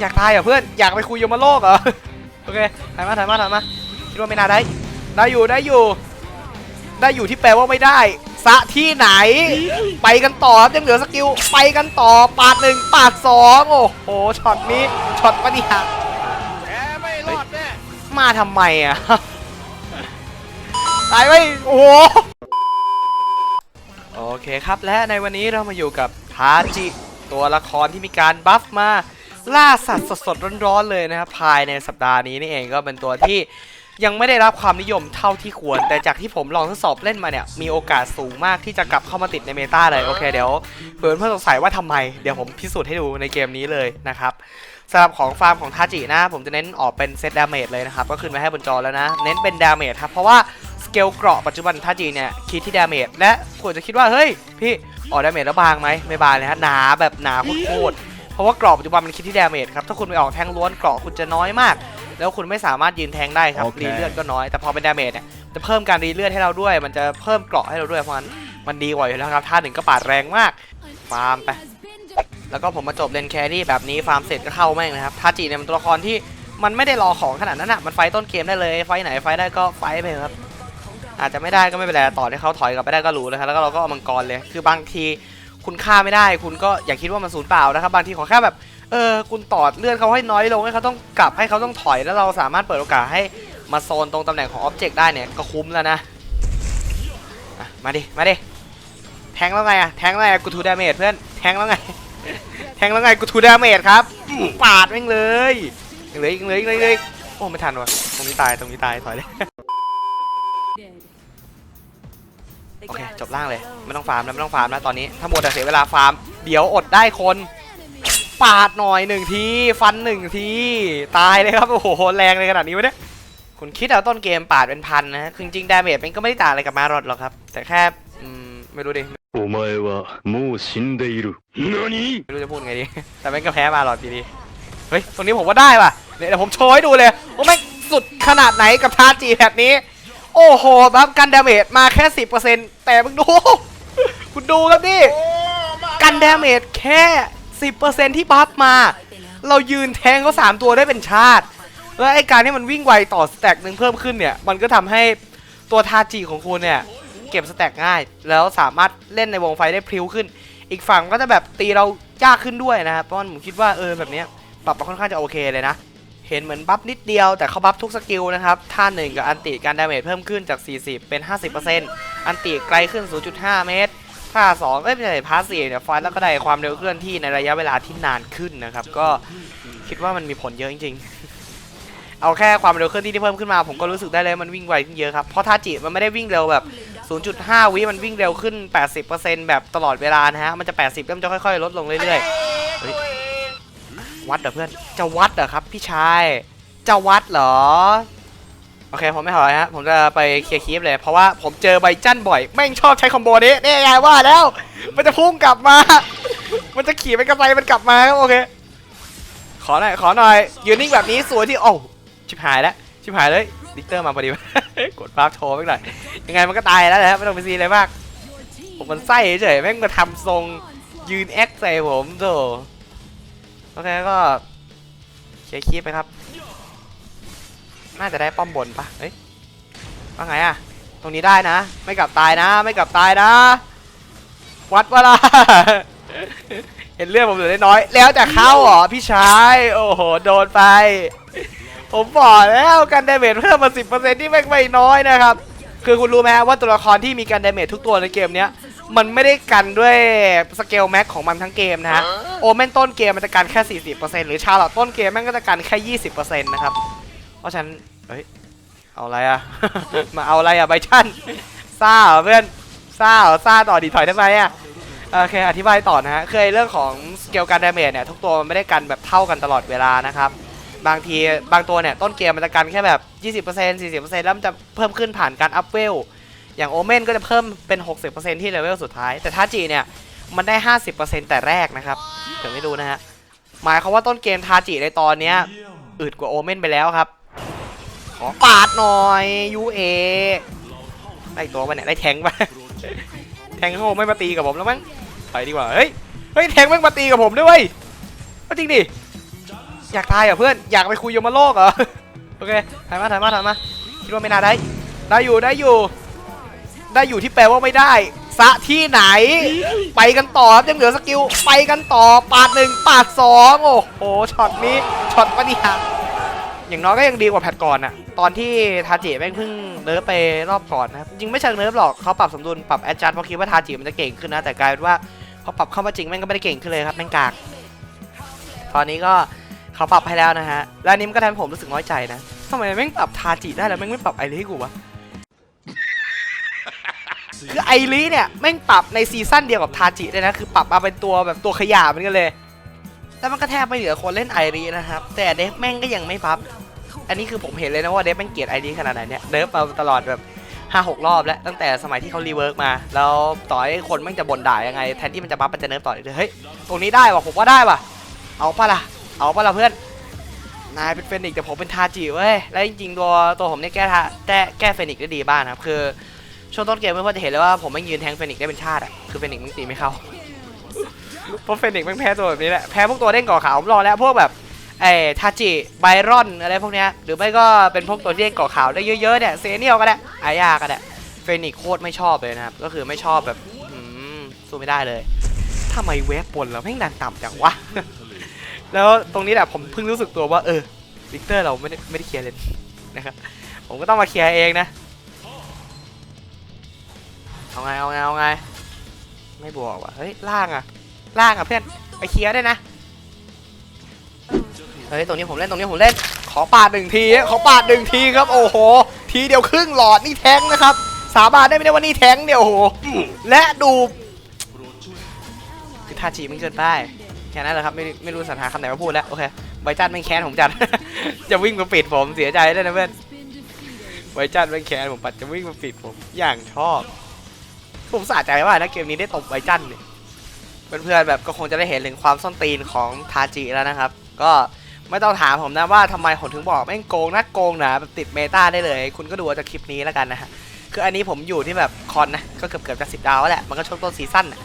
อยากตายเหรอเพื่อน อยากไปคุยยมโลกเหรอ โอเคถ่ายมาถ่ายมาถ่ายมา คิดว่าไม่น่าได้ ได้อยู่ได้อยู่ ได้อยู่ที่แปลว่าไม่ได้ สะที่ไหน ไปกันต่อครับยังเหลือสกิล ไปกันต่อ ปาดหนึ่งปาดสองโอ้โห ช็อตนี้ ช็อตปะเนี่ยแกไม่รอดแน่มาทำไมอะ ตายไปโอ้โหโอเคครับและในวันนี้เรามาอยู่กับทาจิ ตัวละครที่มีการบัฟมา ล่าสัตว์สดๆร้อนๆเลยนะครับภายในสัปดาห์นี้นี่เองก็เป็นตัวที่ยังไม่ได้รับความนิยมเท่าที่ควร แต่จากที่ผมลองทดสอบเล่นมาเนี่ย มีโอกาสสูงมากที่จะกลับเข้ามาติดในเมตาเลย โอเค เดี๋ยวเพื่อนเพื่อนสงสัยว่าทำไม เดี๋ยวผมพิสูจน์ให้ดูในเกมนี้เลยนะครับสำหรับของฟาร์มของทาจินะ ผมจะเน้นออกเป็นเซตดาเมจเลยนะครับ ก็ขึ้นมาให้บนจอแล้วนะ เน้นเป็นดาเมจครับ เพราะว่าสเกลเกราะปัจจุบันทาจิเนี่ยคิดที่ดาเมจและคุณจะคิดว่าเฮ้ยพี่ออกดาเมจแล้วบางไหมไม่บางเลยฮะหนาแบบหนาโคตร ราะว่ากรอบปัจจุบันมันคิดที่ดาเมจครับ ถ้าคุณไปออกแทงล้วนเกราะคุณจะน้อยมาก แล้วคุณไม่สามารถยืนแทงได้ครับโอเครีเลือดก็น้อย แต่พอเป็นดาเมจเนี่ยจะเพิ่มการรีเลือดให้เราด้วย มันจะเพิ่มเกราะให้เราด้วย เพราะฉะนั้นมันดีกว่าอยู่แล้วครับ ท่าหนึ่งก็ปาดแรงมาก ฟาร์มไป แล้วก็ผมมาจบเลนแครี่แบบนี้ ฟาร์มเสร็จก็เข้าแม่งนะครับทาจิเนี่ยมันตัวละครที่มันไม่ได้รอของขนาดนั้นอะมันไฟต์ต้นเกมได้เลย ไฟต์ไหนไฟต์ได้ก็ไฟต์ไปครับ อาจจะไม่ได้ก็ไม่เป็นไร ต่อที่เขาถอยกลับไปได้ก็รู้นะครับ แล้วก็เราก็เอามังกรเลย คือบางที คุณฆ่าไม่ได้ คุณก็อย่าคิดว่ามันสูญเปล่านะครับ บางทีขอแค่แบบเออคุณต่อเลื่อนเขาให้น้อยลงให้เขาต้องกลับให้เขาต้องถอยแล้วเราสามารถเปิดโอกาสให้มาโซนตรงตำแหน่งของอ็อบเจกต์ได้เนี่ยก็คุ้มแล้วนะะมาดิมาดิแทงแล้วไงอะแทงแล้วไงกูทูดาเมจเพื่อนแทงแล้วไงแทงแล้วไงกูทูดาเมจครับปาดแม่งเลยยังเหลืออีกเหลืออีกเลืออีกเลืออีกโอ้ไม่ทันว่ะตรงนี้ตายตรงนี้ตายถอยเลย จบล่างเลย ไม่ต้องฟาร์มแล้วไม่ต้องฟาร์มแล้วตอนนี้ถ้าหมดแต่เสียเวลาฟาร์ม เดี๋ยวอดได้คนปาดหน่อยหนึ่งที ฟันหนึ่งที ตายเลยครับ โอ้โห แรงเลยขนาดนี้วะเนี่ยคุณคิดเอาต้นเกมปาดเป็นพันนะคือจริงดาเมจมันก็ไม่ได้ต่างอะไรกับมารอดหรอกครับ แต่แค่ไม่รู้ดิโอ้ไม่ว่ามูชินเดรุนี่ไม่รู้จะพูดไงดี แต่แม่งก็แพ้มาหลอดดีเฮ้ย ตรงนี้ผมว่าได้ว่ะเดี๋ยวผมโชว์ให้ดูเลย โอ้แม่งสุดขนาดไหนกับท่าจีแบบนี้ โอ้โห บัฟกันดาเมจมาแค่สิบเปอร์เซ็นต์แต่มึงดู คุณดูครับนี่ กันดาเมจแค่ 10%ที่บัฟมา เรายืนแทงเขา3ตัวได้เป็นชาติ แล้วไอ้การที่มันวิ่งไวต่อสแต็กหนึ่งเพิ่มขึ้นเนี่ย มันก็ทำให้ตัวทาจิของคุณเนี่ย เก็บสแต็กง่าย แล้วสามารถเล่นในวงไฟได้พริ้วขึ้น อีกฝั่งก็จะแบบตีเรายากขึ้นด้วยนะครับเพราะว่าผมคิดว่าเออแบบเนี้ยปรับมาค่อนข้างจะโอเคเลยนะ เห็นเหมือนบัฟนิดเดียวแต่เขาบัฟทุกสกิลนะครับท่าหนึ่งกับอันติการดาเมจเพิ่มขึ้นจาก 40 เป็น 50%อันติไกลขึ้น 0.5 เมตรท่าสองเอ้ยไม่ใช่พาสซีเนี่ยฟล์แล้วก็ได้ความเร็วเคลื่อนที่ในระยะเวลาที่นานขึ้นนะครับ ก็คิดว่ามันมีผลเยอะจริงๆ เอาแค่ความเร็วเคลื่อนที่ที่เพิ่มขึ้นมา ผมก็รู้สึกได้เลยมันวิ่งไวขึ้นเยอะครับ เพราะทาจิมันไม่ได้วิ่งเร็วแบบ 0.5 วิมันวิ่งเร็วขึ้น 80%แบบตลอดเวลานะฮะ มันจะ 80แล้วมันจะค่อยๆ ลดลงเรื่อยๆ วัดเหรอเพื่อน จะวัดเหรอครับพี่ชาย จะวัดเหรอ โอเคผมไม่ถอยฮะ ผมจะไปเคลียร์คีฟเลย เพราะว่าผมเจอไบจันบ่อย แม่งชอบใช้คอมโบนี้นี่ไงว่าแล้ว มันจะพุ่งกลับมา มันจะขี่ไปกระไมันกลับมาครับโอเค ขอหน่อยขอหน่อยยืนนิ่งแบบนี้สวยที่โอ้ชิบหายแล้ว ชิบหายเลยดิกเตอร์มาพอดีกดภาพโชว์ไปหน่อย ยังไงมันก็ตายแล้วนะฮะไม่ต้องไปซีอะไรมาก ผมมันไส้เฉยแม่งมาทำทรงยืนแอคใส่ผมโถ โอเคก็เคลียร์คีฟไปครับ น่าจะได้ป้อมบนปะเฮ้ยว่าไงอะตรงนี้ได้นะ ไม่กลับตายนะ ไม่กลับตายนะ วัดเวลาเห็นเลือดผมเหลือน้อย แล้วจะเข้าเหรอพี่ชาย โอ้โห โดนไป ผมบอกแล้วกันดาเมจเพิ่มมา 10%ที่แม่ไม่น้อยนะครับ คือคุณรู้ไหมว่าตัวละครที่มีการดาเมจทุกตัวในเกมเนี้ย มันไม่ได้กันด้วยสเกลแม็กของมันทั้งเกมนะฮะ โอเมนต้นเกมมันจะกันแค่ 40%หรือชาร์ลอตต้นเกมแม่งก็จะกันแค่ 20%นะครับ เพราะฉะนันเฮ้ย เอาอะไรอะ มาเอาอะไรอะไบชันซ่าเหรอเพื่อนซ่าเหรอซ่าต่อดีถอยทำไมอะโอเคอธิบายต่อนะฮะคือไอ้เรื่องของสเกลการดาเมจเนี่ยทุกตัวมันไม่ได้กันแบบเท่ากันตลอดเวลานะครับบางทีบางตัวเนี่ยต้นเกมมันจะกันแค่แบบ 20% 40%แล้วมันจะเพิ่มขึ้นผ่านการอัพเวล อย่างโอเมนก็จะเพิ่มเป็น 60%ที่เลเวลสุดท้าย แต่ถ้าจีเนี่ย มันได้ 50%แต่แรกนะครับเดี๋ยวไม่ดูนะฮะ หมายความว่าต้นเกมทาจิในตอนเนี้ยอืดกว่าโอเมนไปแล้วครับ ขอปาดหน่อยยูเอได้ตัวไปเนี่ยได้แทงไปแทงเขาไม่มาตีกับผมแล้วมั้งไปดีกว่า เฮ้ย เฮ้ยแทงแม่งมาตีกับผมด้วยเวยเอาจริงดิ อยากตายเหรอเพื่อน อยากไปคุยยมโลกเหรอ โอเคถ่ายมาถ่ายมาถ่ายมา คิดว่าไม่น่าได้ ได้อยู่ได้อยู่ ได้อยู่ที่แปลว่าไม่ได้สะที่ไหน ไปกันต่อครับยังเหลือสกิลไปกันต่อปาดหนึ่งปาดสองโอ้โหช็อตนี้ช็อตปฏิหารย์อย่างน้อยก็ยังดีกว่าแพทก่อนอะตอนที่ทาจิแม่งเพิ่งเนิร์ฟไปรอบก่อนนะครับจริงไม่เชิงเนิร์ฟหรอกเขาปรับสมดุลปรับแอดจัดเพราะคิดว่าทาจิมันจะเก่งขึ้นนะแต่กลายเป็นว่าพอปรับเข้ามาจริงแม่งก็ไม่ได้เก่งขึ้นเลยครับแม่งกากตอนนี้ก็เขาปรับให้แล้วนะฮะและนนี้มันก็ทำผมรู้สึกน้อยใจนะทำไมแม่งปรับทาจิได้แล้วแม่งไม่ปรับไอริให้กูวะ คือไอริเนี่ยแม่งปรับในซีซั่นเดียวกับทาจิเลยนะคือปรับมาเป็นตัวแบบตัวขยะเหมือนกันเลย แล้วมันก็แทบไม่เหลือคนเล่นไอรินะครับ แต่เดฟแม่งก็ยังไม่พับ อันนี้คือผมเห็นเลยนะว่าเดฟแม่งเกลียดไอริขนาดไหนเนี่ยเดฟมาตลอดแบบห้าหกรอบแล้วตั้งแต่สมัยที่เขารีเวิร์กมา แล้วต่อให้คนแม่งจะบ่นด่ายังไงแทนที่มันจะบัฟมันจะเนิร์ฟต่อเลยเฮ้ยตรงนี้ได้ว่ะผมว่าได้ว่ะเอาปะล่ะเอาปะล่ะเพื่อนนายเป็นเฟนิกแต่ผมเป็นทาจิเว้ยแล้วจริงๆตัวตัวผมเนี่ยแก้ทาแก้แก้เฟนิกได้ดีบ้างนะครับคือ ช่วงต้นเกมเพื่อนๆจะเห็นเลยว่าผมไม่ยืนแทงเฟนิกซ์ได้เป็นชาติอะคือเฟนิกซ์มันตีไม่เข้าเพราะเฟนิกซ์มันแพ้ตัวแบบนี้แหละแพ้พวกตัวเด้งก่อขาวผมรอแล้วพวกแบบไอ้ทาจิไบรอนอะไรพวกเนี้ยหรือไม่ก็เป็นพวกตัวเด้งก่อขาวได้เยอะๆเนี่ยเซเนียลก็ได้อายาก็ได้เฟนิกซ์โคตรไม่ชอบเลยนะครับก็คือไม่ชอบแบบอืมสู้ไม่ได้เลยทำไมเวฟบนเราแม่งดันต่ำจังวะ แล้วตรงนี้แหละผมเพิ่งรู้สึกตัวว่าเออวิกเตอร์เราไม่ได้ไม่ได้เคลียร์เลยนะครับ ผมก็ต้องมาเคลียร์เองนะ เอาไงเอาไงเอาไง ไม่บวกว่ะ เฮ้ยล่างอะล่างอะเพื่อนไปเคลียร์ได้นะ เฮ้ยตรงนี้ผมเล่นตรงนี้ผมเล่น ขอปาดหนึ่งทีขอปาดหนึ่งทีครับ โอ้โห ทีเดียวครึ่งหลอดนี่แทงนะครับ สาบานได้ไหมเนี่ได้ว่านี่แทงเดียวโอ้โห และดูคือทาจิมันเกินไปแค่นั้นแหละครับไม่ไม่รู้สรรหาคำไหนมาพูดแล้วโอเคใบจันไม่แค้นผมจัด จะวิ่งมาปิดผมเสียใจด้วยนะเพื่อนใบจันไม่แค้นผมปัดจะวิ่งมาปิดผมอย่างชอบ ผมสะใจว่านะเกมนี้ได้ตบใบจันเนี่ยเพื่อนๆแบบก็คงจะได้เห็นถึงความส้นตีนของทาจิแล้วนะครับ ก็ไม่ต้องถามผมนะว่าทำไมผมถึงบอกแม่งโกงนักโกงหนาแบบติดเมตาได้เลย คุณก็ดูจากคลิปนี้แล้วกันนะฮะคืออันนี้ผมอยู่ที่แบบคอนนะก็เกือบเกือบจะสิบดาวแล้วแหละมันก็ช่วงต้นซีซั่นนะ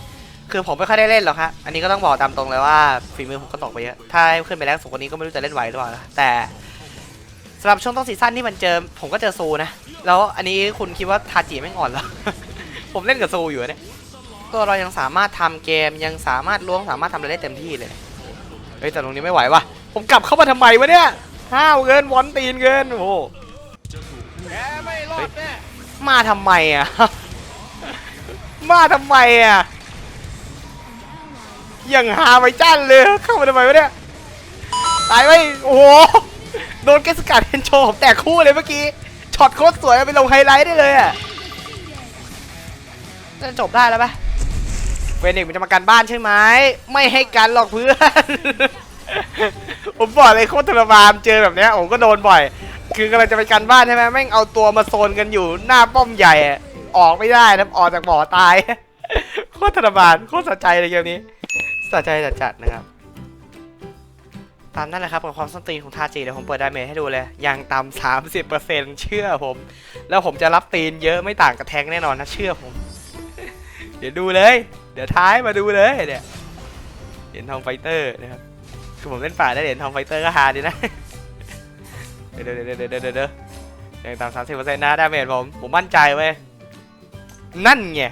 คือผมไม่ค่อยได้เล่นหรอกฮะอันนี้ก็ต้องบอกตามตรงเลยว่าฝีมือผมก็ตกไปเยอะถ้าขึ้นไปแรงสูงกว่านี้ก็ไม่รู้จะเล่นไหวหรือเปล่านะแต่สำหรับช่วงต้นซีซั่นนี่มันเจอผมก็เจอซูนะแล้วอันนี้คุณคิดว่าทาจิไม่งอ่อนเหรอ ผมเล่นกับซูอยู่เนี่ยตัวเรายังสามารถทำเกมยังสามารถล้วงสามารถทำอะไรได้เต็มที่เลยเฮ้ยแต่ตรงนี้ไม่ไหววะผมกลับเข้ามาทำไมวะเนี่ยห้าวเกินวอนตีนเกินโอ้โหม่รอดแน่มาทำไมอะมาทำไมอะยังหาไปจ้านเลยเข้ามาทำไมวะเนี่ยตายไปโอ้โหโดนเกสกัดเฮนโชผมแตกคู่เลยเมื่อกี้ช็อตโคตรสวยเอาไปลงไฮไลท์ได้เลยอะ จะจบได้แล้วปะเฟนิกซ์มันจะมากันบ้านใช่ไหมไม่ให้กันหรอกเพื่อน ผมบอกเลยโคตรทรมานเจอแบบเนี้ยผมก็โดนบ่อย คือกำลังจะไปกันบ้านใช่ไหมแม่งเอาตัวมาโซนกันอยู่หน้าป้อมใหญ่อะออกไม่ได้นะออกจากบ่อตาย โคตรทรมานโคตรสะใจเลยเกมนี้สะใจจัดๆนะครับ ตามนั่นแหละครับกับความส้นตีนของทาจิเดี๋ยวผมเปิดดาเมจให้ดูเลยยังต่ำสามสิบเปอร์เซ็นต์เชื่อผม แล้วผมจะรับตีนเยอะไม่ต่างกับแทงแน่นอนนะเชื่อผมเดี๋ยวดูเลย เดี๋ยวท้ายมาดูเลยเนี่ยเหรียญทองไฟเตอร์นะครับคือผมเล่นฝ่าได้เหรียญทองไฟเตอร์ก็ฮาดีนะเดี๋ยวเดี๋ยวเดี๋ยวเดี๋ยวเดี๋ยวเดี๋ยวยังต่ำสามสิบเปอร์เซ็นต์นะดาเมจผม ผมมั่นใจเว้ยนั่นไง